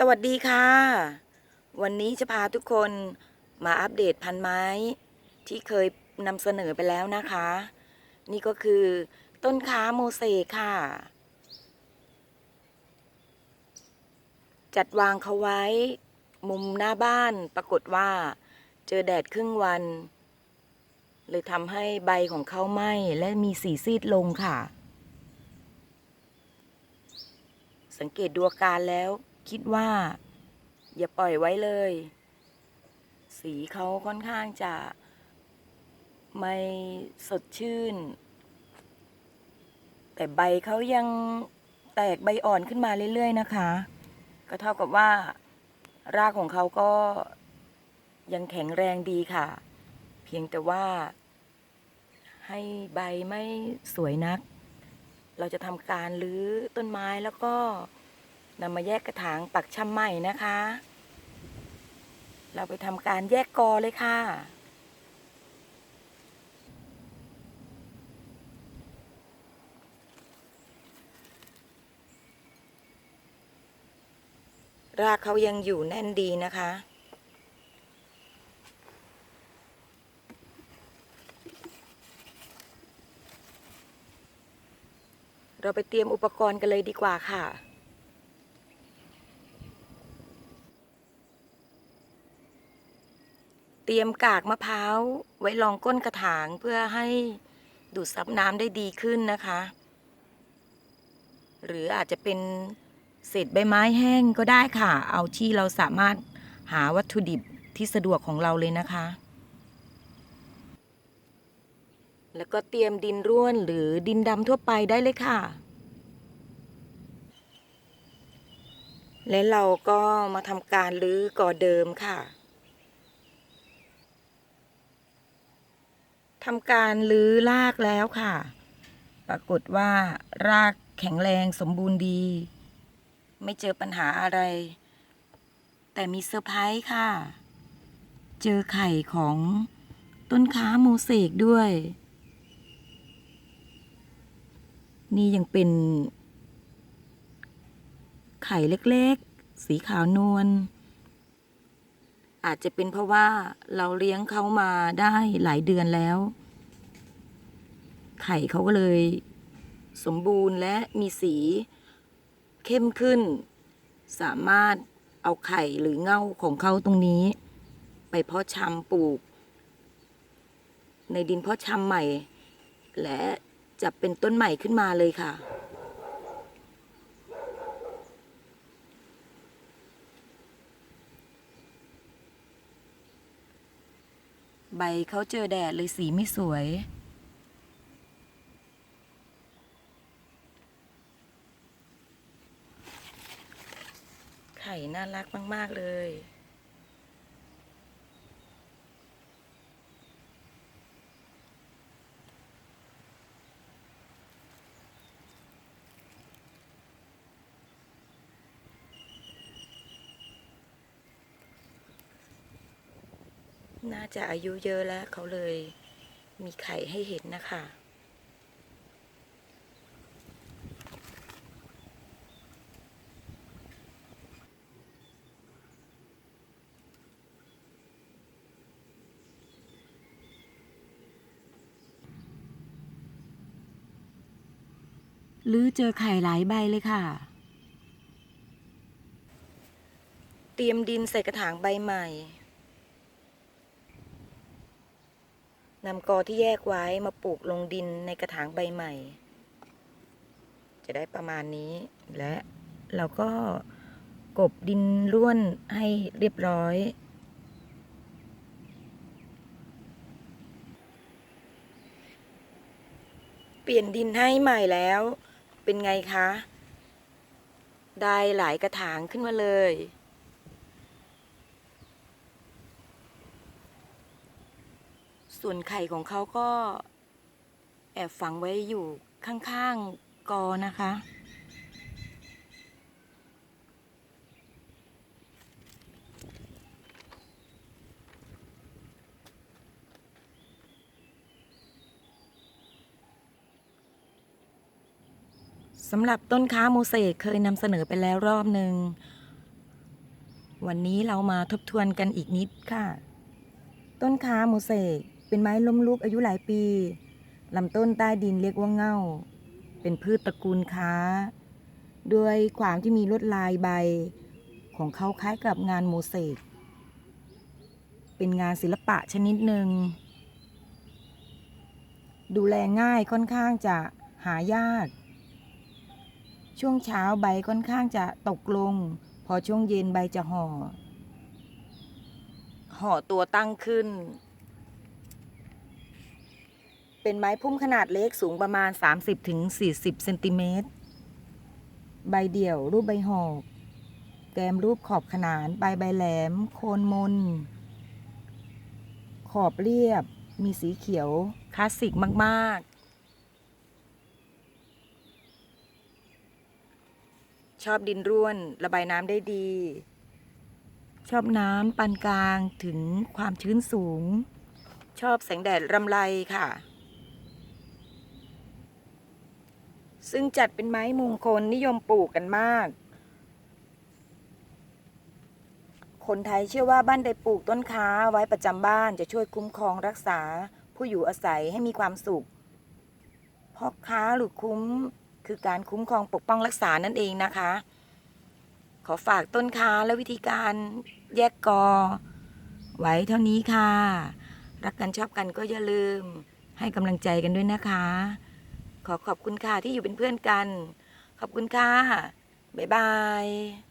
สวัสดีค่ะ วันนี้จะพาทุกคนมาอัปเดตพันไม้ ที่เคยนำเสนอไปแล้วนะคะ นี่ก็คือต้นค้าโมเสกค่ะ จัดวางเขาไว้ มุมหน้าบ้านปรากฏว่าเจอแดดครึ่งวัน เลยทำให้ใบของเขาไหม้และมีสีซีดลงค่ะ สังเกตดูอาการแล้ว คิดว่า อย่าปล่อยไว้เลย สีเขาค่อนข้างจะ ไม่สดชื่น แต่ใบเขายังแตกใบอ่อนขึ้นมาเรื่อย ๆ นะคะ ก็เท่ากับว่า รากของเขาก็ยังแข็งแรงดีค่ะ เพียงแต่ว่า ให้ใบไม่สวยนัก เราจะทำการรื้อต้นไม้แล้วก็ นำมาแยกกระถางปักชำใหม่นะคะ เราไปทำการแยกกอเลยค่ะรากเขายังอยู่แน่นดีนะคะ เราไปเตรียมอุปกรณ์กันเลยดีกว่าค่ะ เตรียมกากมะพร้าวไว้รองก้นกระถางเพื่อให้ดูดซับน้ำได้ดีขึ้นนะคะ หรืออาจจะเป็นเศษใบไม้แห้งก็ได้ค่ะ เอาที่เราสามารถหาวัตถุดิบที่สะดวกของเราเลยนะคะ แล้วก็เตรียมดินร่วนหรือดินดำทั่วไปได้เลยค่ะ และเราก็มาทำการรื้อก่อเดิมค่ะ ทำการรื้อรากแล้วค่ะ ปรากฏว่ารากแข็งแรงสมบูรณ์ดี ไม่เจอปัญหาอะไร แต่มีเซอร์ไพรส์ค่ะ เจอไข่ของต้นค้าโมเสกด้วย นี่ยังเป็น ไข่เล็กๆ สีขาวนวล อาจจะเป็นเพราะว่าเราเลี้ยงเขามาได้หลายเดือนแล้ว ไข่เขาก็เลย สมบูรณ์และมีสี เข้มขึ้น สามารถเอาไข่หรือเง่าของเขาตรงนี้ ไปเพาะชำปลูก ในดินเพาะชำใหม่ และจะเป็นต้นใหม่ขึ้นมาเลยค่ะ ใบเขาเจอแดดเลยสีไม่สวย ไข่น่ารักมาก ๆ เลย น่าจะอายุเยอะแล้วเขาเลยมีไข่ให้เห็นนะคะหรือเจอไข่หลายใบเลยค่ะ เตรียมดินใส่กระถางใบใหม่ นำกอที่แยกไว้มาปลูกลงดินในกระถางใบใหม่ จะได้ประมาณนี้ และเราก็กบดินร่วนให้เรียบร้อยเปลี่ยนดินให้ใหม่แล้ว เป็นไงคะ ได้หลายกระถางขึ้นมาเลย ส่วนไข่ของเขาก็แอบฝังไว้อยู่ข้างๆกอนะคะ สำหรับต้นค้าโมเสกเคยนำเสนอไปแล้วรอบหนึ่ง วันนี้เรามาทบทวนกันอีกนิดค่ะ ต้นค้าโมเสก เป็นไม้ล้มลุกอายุหลายปีลำต้นใต้ดินเรียกว่าเง่า เป็นพืชตระกูลค้า ด้วยความที่มีลวดลายใบ ของเขาคล้ายกับงานโมเสก เป็นงานศิลปะชนิดหนึ่ง ดูแลง่ายค่อนข้างจะหายาก ช่วงเช้าใบค่อนข้างจะตกลง พอช่วงเย็นใบจะห่อ ห่อตัวตั้งขึ้น เป็นไม้พุ่มขนาดเล็กสูงประมาณ 30-40เซนติเมตร ใบเดี่ยวรูปใบหอกแกมรูปขอบขนานปลายใบแหลม โคนมน ขอบเรียบ มีสีเขียว คลาสสิกมาก ๆ ชอบดินร่วน ระบายน้ำได้ดี ชอบน้ำปานกลางถึงความชื้นสูง ชอบแสงแดดรำไรค่ะ ซึ่งจัดเป็นไม้มงคลนิยมปลูกกันมาก คนไทยเชื่อว่าบ้านใดปลูกต้นค้าไว้ประจำบ้านจะช่วยคุ้มครองรักษาผู้อยู่อาศัยให้มีความสุขเพราะค้าหรือคุ้มคือการคุ้มครองปกป้องรักษานั่นเองนะคะ ขอฝากต้นค้าและวิธีการแยกกอ ไว้เท่านี้ค่ะ รักกันชอบกันก็อย่าลืมให้กำลังใจกันด้วยนะคะ ขอขอบคุณค่ะที่อยู่เป็นเพื่อนกัน ขอบคุณค่ะ บ๊ายบาย